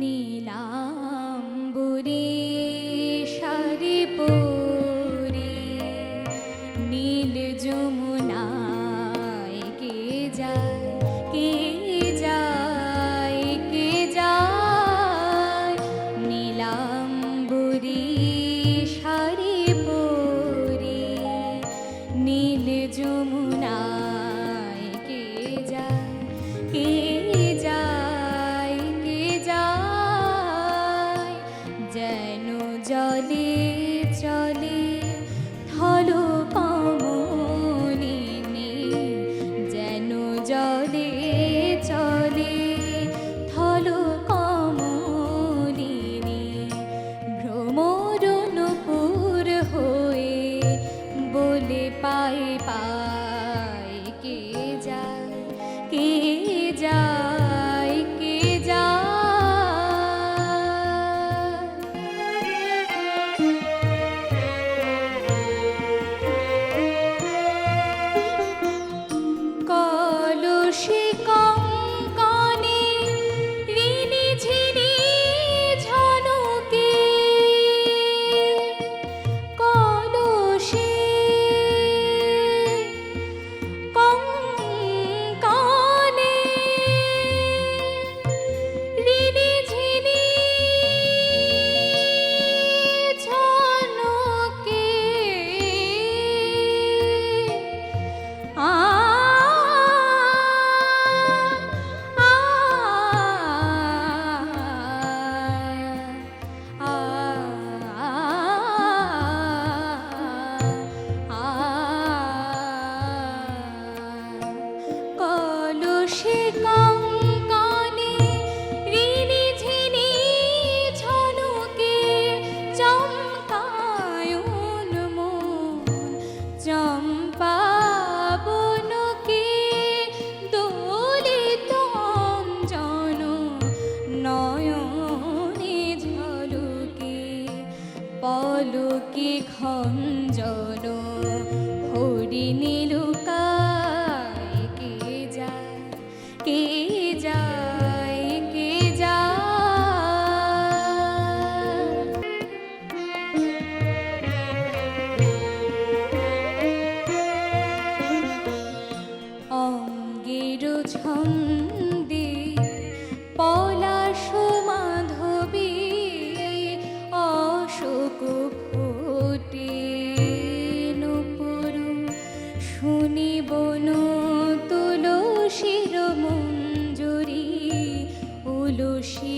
নীলাম্বুরী সারি পরে নীল যমুনা জলে চলে চম্পা বনকে দোলিত জন নয়নে ঝলকে পলকে খঞ্জন ছন্দে পলাশ মাধবী অশোক ফুটে নপুর। শুনিব তুলসীর মঞ্জুরি উলসী